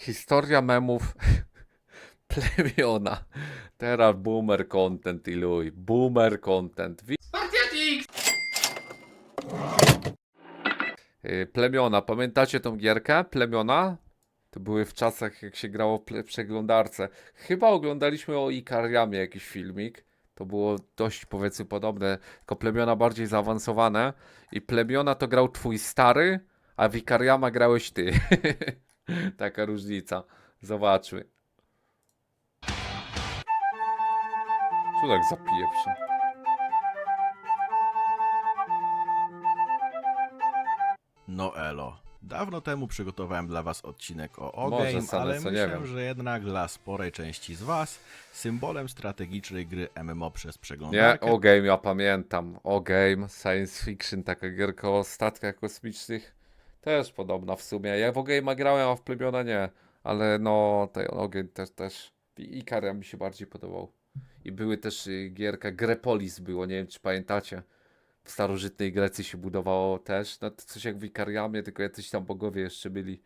Historia memów plemiona. Teraz boomer content iluj. Boomer content. Wi- Y, Plemiona. Pamiętacie tą gierkę? Plemiona? To były w czasach, jak się grało w przeglądarce. Chyba oglądaliśmy o Ikariamie jakiś filmik. To było dość, powiedzmy, podobne, tylko plemiona bardziej zaawansowane. I plemiona to grał twój stary, a w Ikariama grałeś ty. Taka różnica. Zobaczmy. Co tak zapieprza? No elo. Dawno temu przygotowałem dla was odcinek o Może O-Game, same, ale co nie myślę, wiem. że jednak dla sporej części z was symbolem strategicznej gry MMO przez Nie, przeglądarkę o game ja pamiętam. O game, science fiction, taka gierka o statkach kosmicznych. Też podobna w sumie. Ja w o game grałem, a w plemiona nie. Ale no, ten o game też, też. Ikaria mi się bardziej podobał. I były też y, gierka Grepolis było, nie wiem czy pamiętacie. W starożytnej Grecji się budowało też. No to coś jak w Ikariamie, tylko jacyś tam bogowie jeszcze byli.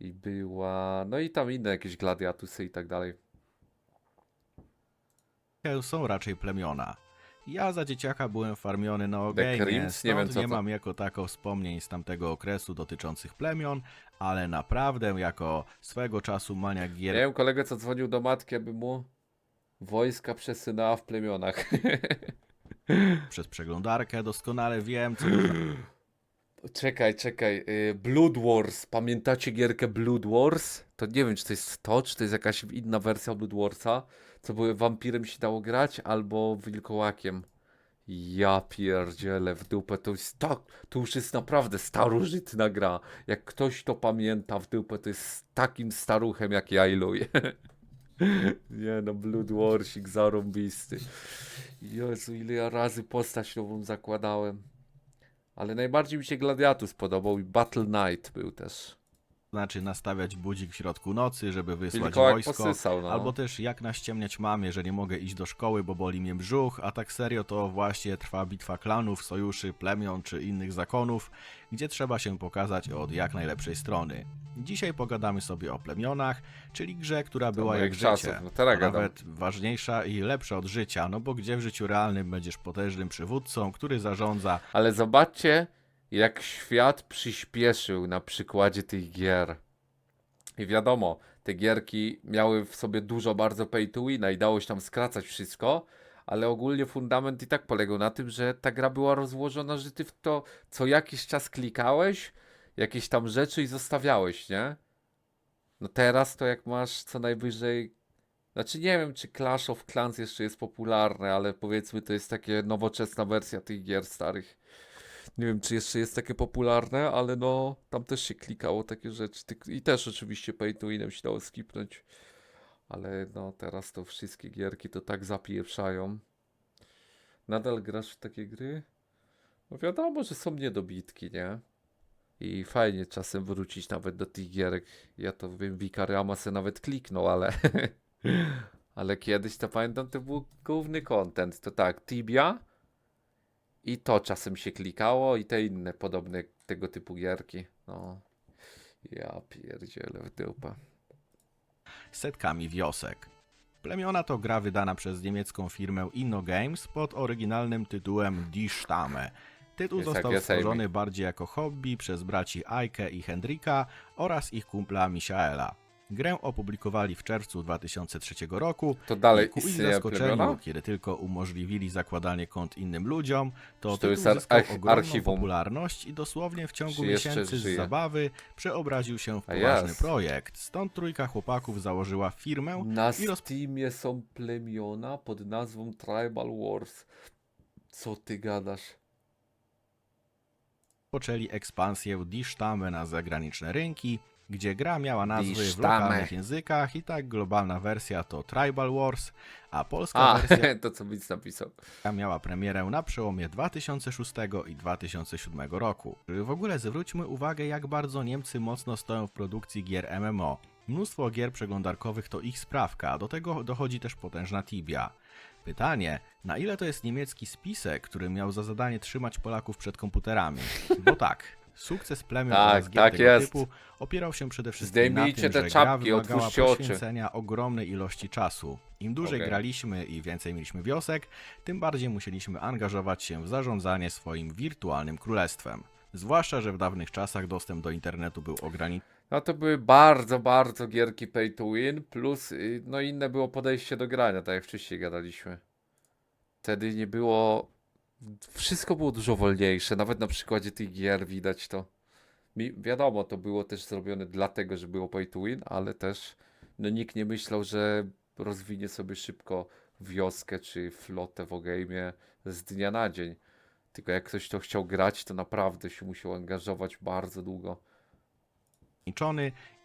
I była. No i tam inne jakieś gladiatusy i tak dalej. są raczej plemiona. Ja za dzieciaka byłem farmiony na O-Game, Crims? Nie wiem, stąd co nie to. mam jako tako wspomnień z tamtego okresu dotyczących plemion, ale naprawdę jako swego czasu maniak gier Miałem kolegę, co dzwonił do matki, aby mu wojska przesunęła w plemionach. przez przeglądarkę doskonale wiem, co czekaj, czekaj. y, Blood Wars. Pamiętacie gierkę Blood Wars? To nie wiem, czy to jest to, czy to jest jakaś inna wersja Blood Warsa. Co były wampirem się dało grać, albo wilkołakiem. Ja pierdzielę w dupę, to jest tak, to już jest naprawdę starożytna gra. Jak ktoś to pamięta w dupę, to jest takim staruchem jak ja iluję. Nie no, Blood Warsik zarąbisty. Jezu, ile ja razy postać nową zakładałem. Ale najbardziej mi się Gladiatus podobał i Battle Knight był też. Znaczy nastawiać budzik w środku nocy, żeby wysłać Wilkołak wojsko. posysał, no. Albo też jak naściemniać mamie, że nie mogę iść do szkoły, bo boli mnie brzuch, a tak serio to właśnie trwa bitwa klanów, sojuszy, plemion czy innych zakonów, gdzie trzeba się pokazać od jak najlepszej strony. Dzisiaj pogadamy sobie o plemionach, czyli grze, która była jak czasów, życie, no teraz nawet ważniejsza i lepsza od życia, no bo gdzie w życiu realnym będziesz potężnym przywódcą, który zarządza Ale zobaczcie, jak świat przyspieszył na przykładzie tych gier. I wiadomo, te gierki miały w sobie dużo bardzo pay to win i dało się tam skracać wszystko, ale ogólnie fundament i tak polegał na tym, że ta gra była rozłożona, że ty w to co jakiś czas klikałeś, jakieś tam rzeczy i zostawiałeś, nie? No teraz to jak masz co najwyżej znaczy nie wiem, czy Clash of Clans jeszcze jest popularne, ale powiedzmy to jest takie nowoczesna wersja tych gier starych. Nie wiem, czy jeszcze jest takie popularne, ale no tam też się klikało takie rzeczy. I też oczywiście pay to winem się dało skipnąć. Ale no teraz to wszystkie gierki to tak zapieprzają. Nadal grasz w takie gry? No wiadomo, że są niedobitki, nie? I fajnie czasem wrócić nawet do tych gierek. Ja to wiem, Wikariama se nawet kliknął, ale... ale kiedyś to pamiętam, to był główny content. To tak, Tibia i to czasem się klikało i te inne podobne tego typu gierki. No. Ja pierdzielę w dupę. setkami wiosek. Plemiona to gra wydana przez niemiecką firmę InnoGames pod oryginalnym tytułem Die Stamme. Tytuł Jest został jak stworzony bardziej jako hobby przez braci Eike i Hendrika oraz ich kumpla Michaela. Grę opublikowali w czerwcu 2003 roku To dalej i ku ich zaskoczeniu, kiedy tylko umożliwili zakładanie kont innym ludziom, to Czy to tytuł zyskał arch- ogromną archiwum? popularność i dosłownie w ciągu Czy miesięcy z zabawy przeobraził się w poważny jest. projekt. Stąd trójka chłopaków założyła firmę Na i roz... Steamie są plemiona pod nazwą Tribal Wars. Co ty gadasz? rozpoczęli ekspansję Stamme na zagraniczne rynki, gdzie gra miała nazwy w lokalnych językach i tak globalna wersja to Tribal Wars, a polska A, wersja to co Widz napisał. miała premierę na przełomie 2006 i 2007 roku. W ogóle zwróćmy uwagę, jak bardzo Niemcy mocno stoją w produkcji gier MMO. Mnóstwo gier przeglądarkowych to ich sprawka, a do tego dochodzi też potężna Tibia. Pytanie, na ile to jest niemiecki spisek, który miał za zadanie trzymać Polaków przed komputerami? Bo tak, Sukces plemion Tak, oraz gier tak tego jest. typu opierał się przede wszystkim Zdejmijcie na tym, te że gra czapki, wymagała otwórzcie oczy. poświęcenia ogromnej ilości czasu. Im dłużej Okej. graliśmy i więcej mieliśmy wiosek, tym bardziej musieliśmy angażować się w zarządzanie swoim wirtualnym królestwem. Zwłaszcza, że w dawnych czasach dostęp do internetu był ograniczony. No to były bardzo, bardzo gierki pay to win, plus y, no inne było podejście do grania, tak jak wcześniej gadaliśmy. Wtedy nie było... Wszystko było dużo wolniejsze, nawet na przykładzie tych gier widać to. Mi, wiadomo, to było też zrobione dlatego, że było pay to win, ale też no nikt nie myślał, że rozwinie sobie szybko wioskę czy flotę w game'ie z dnia na dzień. Tylko jak ktoś to chciał grać, to naprawdę się musiał angażować bardzo długo.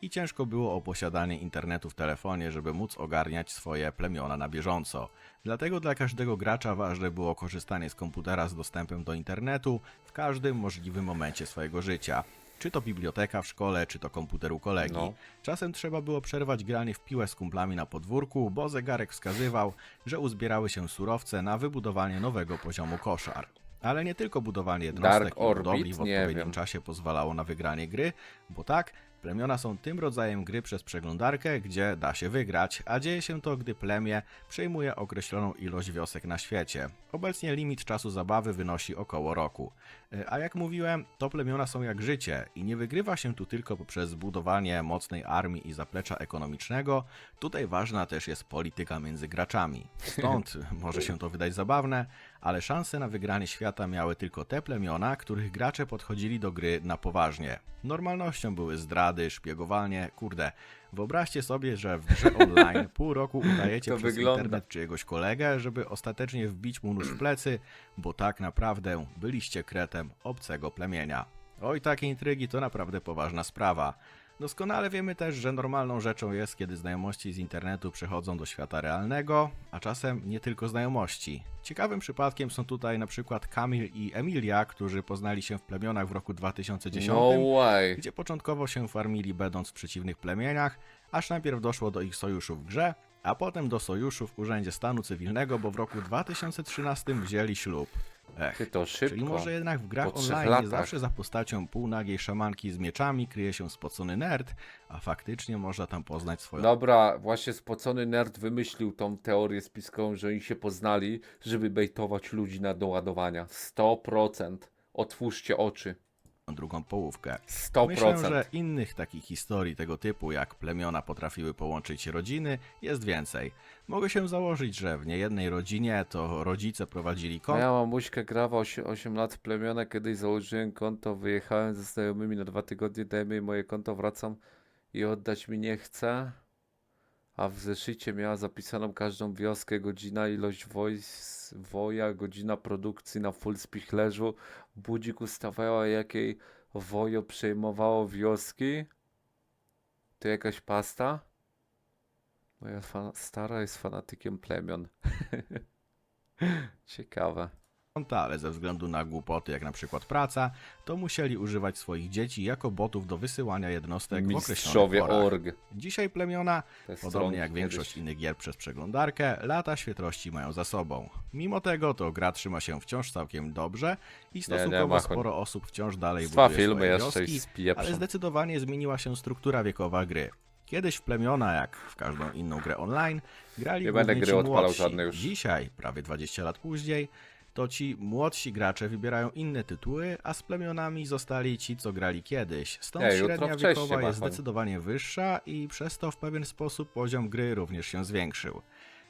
I ciężko było o posiadanie internetu w telefonie, żeby móc ogarniać swoje plemiona na bieżąco. Dlatego dla każdego gracza ważne było korzystanie z komputera z dostępem do internetu w każdym możliwym momencie swojego życia. Czy to biblioteka w szkole, czy to komputer u kolegi. No. Czasem trzeba było przerwać granie w piłę z kumplami na podwórku, bo zegarek wskazywał, że uzbierały się surowce na wybudowanie nowego poziomu koszar. Ale nie tylko budowanie jednostek Dark i budowli w odpowiednim czasie pozwalało na wygranie gry, bo tak, plemiona są tym rodzajem gry przez przeglądarkę, gdzie da się wygrać, a dzieje się to, gdy plemię przejmuje określoną ilość wiosek na świecie. Obecnie limit czasu zabawy wynosi około roku. E, A jak mówiłem, to plemiona są jak życie i nie wygrywa się tu tylko poprzez budowanie mocnej armii i zaplecza ekonomicznego, tutaj ważna też jest polityka między graczami. Stąd może się to wydać zabawne, ale szanse na wygranie świata miały tylko te plemiona, których gracze podchodzili do gry na poważnie. Normalnością były zdrady, szpiegowanie, kurde. Wyobraźcie sobie, że w grze online pół roku udajecie To przez wygląda. internet czyjegoś kolegę, żeby ostatecznie wbić mu nóż w plecy, bo tak naprawdę byliście kretem obcego plemienia. Oj, takie intrygi to naprawdę poważna sprawa. Doskonale wiemy też, że normalną rzeczą jest, kiedy znajomości z internetu przechodzą do świata realnego, a czasem nie tylko znajomości. Ciekawym przypadkiem są tutaj na przykład Kamil i Emilia, którzy poznali się w plemionach w roku 2010 No way. gdzie początkowo się farmili będąc w przeciwnych plemieniach, aż najpierw doszło do ich sojuszu w grze, a potem do sojuszu w Urzędzie Stanu Cywilnego, bo w roku 2013 wzięli ślub. Ech, Ty to szybko. czyli może jednak w grach Po trzech online nie latach. zawsze za postacią półnagiej szamanki z mieczami kryje się spocony nerd, a faktycznie można tam poznać swoją Dobra, właśnie spocony nerd wymyślił tą teorię spiskową, że oni się poznali, żeby bejtować ludzi na doładowania. 100%. Otwórzcie oczy. Drugą połówkę. 100%. Myślę, że innych takich historii tego typu, jak plemiona potrafiły połączyć rodziny, jest więcej. Mogę się założyć, że w niejednej rodzinie to rodzice prowadzili Moja mamuśka grała 8, 8 lat w plemiona, kiedyś założyłem konto, wyjechałem ze znajomymi na dwa tygodnie, dajmy moje konto, wracam i oddać mi nie chce. A w zeszycie miała zapisaną każdą wioskę, godzina, ilość wojs, woja, godzina produkcji na full spichlerzu. Budzik ustawiała, jakiej wojo przejmowało wioski. To jakaś pasta? Moja stara jest fanatykiem plemion. Ciekawe. Ale ze względu na głupoty, jak na przykład praca, to musieli używać swoich dzieci jako botów do wysyłania jednostek w określonych Mistrzowie porach. org. Dzisiaj plemiona Te Podobnie jak kiedyś. większość innych gier przez przeglądarkę, lata świetności mają za sobą. Mimo tego to gra trzyma się wciąż całkiem dobrze i stosunkowo Machoń. sporo osób wciąż dalej Dwa buduje filmy swoje jeszcze wioski, i ale zdecydowanie zmieniła się struktura wiekowa gry. Kiedyś w plemiona, jak w każdą inną grę online, grali Nie głównie będę gry odpalał młodsi. żadnej już. Dzisiaj, prawie 20 lat później, to ci młodsi gracze wybierają inne tytuły, a z plemionami zostali ci, co grali kiedyś. Stąd jutro średnia wiekowa jest Machoń. zdecydowanie wyższa i przez to w pewien sposób poziom gry również się zwiększył.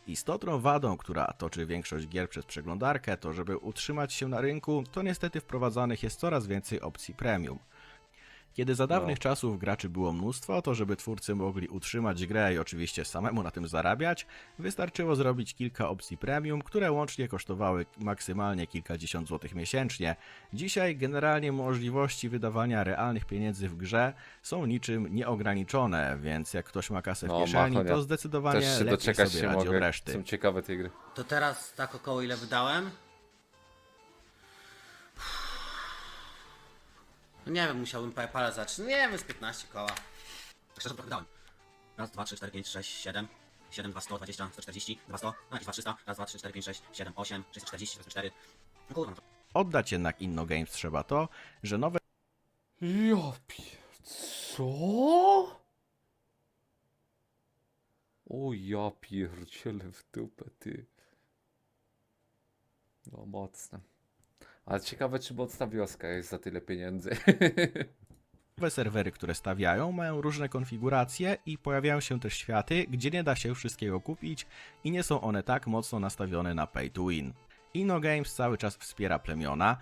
Istotną wadą, która toczy większość gier przez przeglądarkę, to żeby utrzymać się na rynku, to niestety wprowadzanych jest coraz więcej opcji premium. Kiedy za dawnych No. czasów graczy było mnóstwo, to żeby twórcy mogli utrzymać grę i oczywiście samemu na tym zarabiać, wystarczyło zrobić kilka opcji premium, które łącznie kosztowały maksymalnie kilkadziesiąt złotych miesięcznie. Dzisiaj generalnie możliwości wydawania realnych pieniędzy w grze są niczym nieograniczone, więc jak ktoś ma kasę w No, kieszeni, to zdecydowanie lepiej sobie się radzi od mogę. reszty. Są ciekawe te gry. To teraz tak około ile wydałem? No nie wiem, musiałbym PayPala zacząć. Nie wiem, z 15 koła. Szczerze trochę dałem. Raz, dwa, trzy, cztery, pięć, sześć, siedem. 7, 2, 120, 140, 2, 100, no jakieś 2, 300, raz, 2, 3, 4, 5, 6, 7, 8, 640, 604. No kurwa, no to Oddać jednak Inno Games trzeba to, że nowe Ja pier... Co? O ja pierdzielę w dupę, ty. No mocne. Ale ciekawe, czy mocna wioska jest za tyle pieniędzy. Nowe serwery, które stawiają, mają różne konfiguracje i pojawiają się też światy, gdzie nie da się wszystkiego kupić i nie są one tak mocno nastawione na pay to win. Inno Games cały czas wspiera plemiona.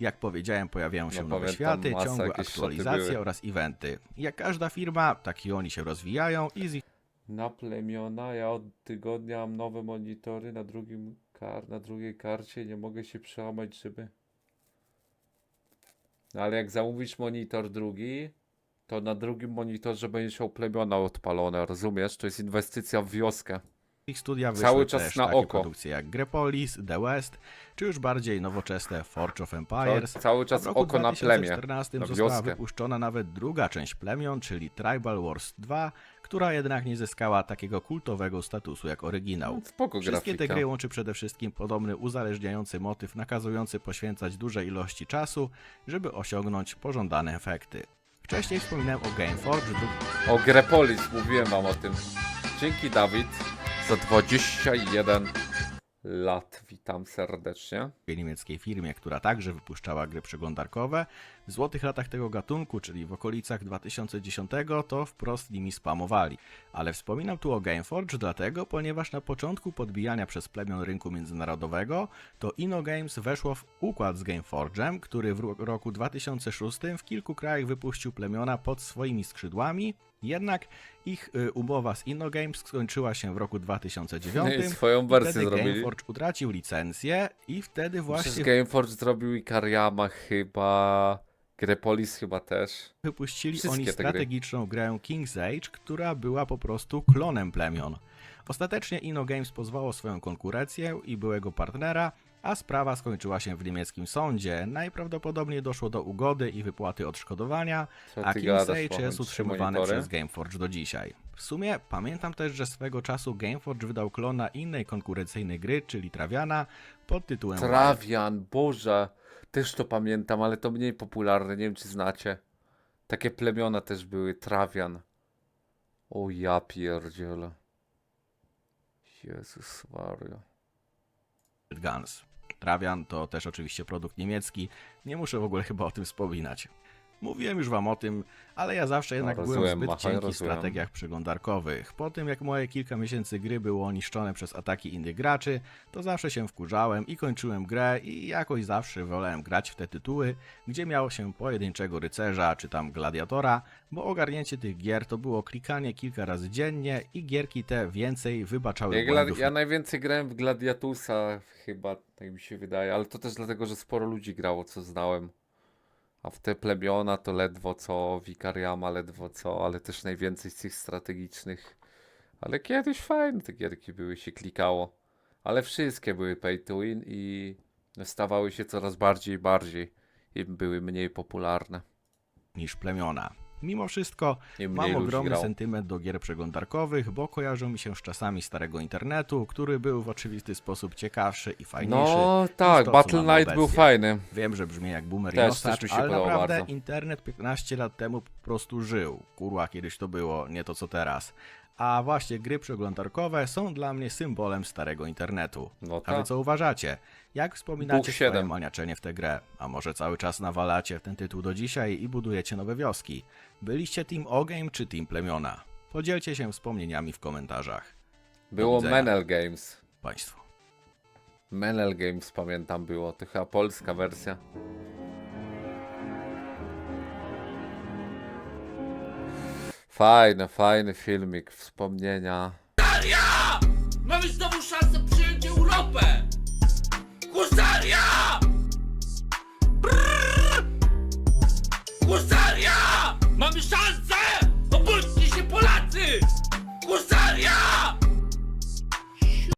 Jak powiedziałem, pojawiają się No, nowe światy, masa ciągłe jakieś szoty aktualizacje były. oraz eventy. Jak każda firma, tak i oni się rozwijają i z ich Na plemiona, ja od tygodnia mam nowe monitory na drugim kar na drugiej karcie i nie mogę się przełamać, żeby... No ale jak zamówisz monitor drugi, to na drugim monitorze będziesz miał plemiona odpalone, rozumiesz? To jest inwestycja w wioskę. Ich studia wyszły Cały czas też na takie oko. produkcje jak Grepolis, The West, czy już bardziej nowoczesne Forge of Empires. cały A czas w roku oko na plemię, 2014 na została wioskę. wypuszczona nawet druga część plemion, czyli Tribal Wars 2, która jednak nie zyskała takiego kultowego statusu jak oryginał. Spoko Wszystkie te grafika. gry łączy przede wszystkim podobny uzależniający motyw nakazujący poświęcać duże ilości czasu, żeby osiągnąć pożądane efekty. Wcześniej wspominałem o Gameforge, dru- O Grepolis, mówiłem wam o tym. Dzięki Dawid za 21 lat. Witam serdecznie. niemieckiej firmie, która także wypuszczała gry przeglądarkowe. W złotych latach tego gatunku, czyli w okolicach 2010, to wprost nimi spamowali. Ale wspominam tu o Gameforge dlatego, ponieważ na początku podbijania przez plemion rynku międzynarodowego, to InnoGames weszło w układ z Gameforge'em, który w ro- roku 2006 w kilku krajach wypuścił plemiona pod swoimi skrzydłami. Jednak ich y, umowa z InnoGames skończyła się w roku 2009. No i swoją wersję wtedy zrobili. Gameforge utracił licencję i wtedy właśnie Gameforge zrobił i Kariama chyba. Grepolis chyba też. wypuścili Wszystkie oni te gry. strategiczną grę King's Age, która była po prostu klonem plemion. Ostatecznie InnoGames pozwało swoją konkurencję i byłego partnera, a sprawa skończyła się w niemieckim sądzie. Najprawdopodobniej doszło do ugody i wypłaty odszkodowania, Co a ty King's gadasz, Age Mochen? jest Trzy utrzymywany monitory? przez Gameforge do dzisiaj. W sumie pamiętam też, że swego czasu Gameforge wydał klona innej konkurencyjnej gry, czyli Traviana, pod tytułem. Trawian, Boże. Też to pamiętam, ale to mniej popularne. Nie wiem, czy znacie. Takie plemiona też były. Trawian. O ja pierdzielę. Jezus Mario. Guns. Travian to też oczywiście produkt niemiecki, nie muszę w ogóle chyba o tym wspominać. Mówiłem już wam o tym, ale ja zawsze jednak byłem rozumiem, zbyt machaj, cienki w strategiach przeglądarkowych. Po tym jak moje kilka miesięcy gry było niszczone przez ataki innych graczy, to zawsze się wkurzałem i kończyłem grę i jakoś zawsze wolałem grać w te tytuły, gdzie miało się pojedynczego rycerza czy tam gladiatora, bo ogarnięcie tych gier to było klikanie kilka razy dziennie i gierki te więcej wybaczały Ja, błędów ja najwięcej grałem w Gladiatusa, chyba, tak mi się wydaje, ale to też dlatego, że sporo ludzi grało, co znałem. A w te plemiona to ledwo co, Wikariama ledwo co, ale też najwięcej z tych strategicznych. Ale kiedyś fajne te gierki były, się klikało. Ale wszystkie były pay to win i stawały się coraz bardziej i bardziej. I były mniej popularne. niż plemiona. Mimo wszystko mam ogromny sentyment do gier przeglądarkowych, bo kojarzą mi się z czasami starego internetu, który był w oczywisty sposób ciekawszy i fajniejszy. No tak, to, Battle Knight był obecnie. fajny. Wiem, że brzmi jak boomer Też- się ale naprawdę bardzo. internet 15 lat temu po prostu żył. Kurwa, kiedyś to było, nie to co teraz. A właśnie gry przeglądarkowe są dla mnie symbolem starego internetu. No A wy tak. co uważacie? Jak wspominacie Bóg swoje maniaczenie w tę grę? A może cały czas nawalacie w ten tytuł do dzisiaj i budujecie nowe wioski? Byliście Team Ogame czy Team Plemiona? Podzielcie się wspomnieniami w komentarzach. Było widzenia. Menel Games. Państwo. Menel Games pamiętam było, to chyba polska wersja. Fajny, fajny filmik, wspomnienia. Husaria! Mamy znowu szansę przyjąć Europę! Husaria! Brrr! Husaria! Mamy szansę!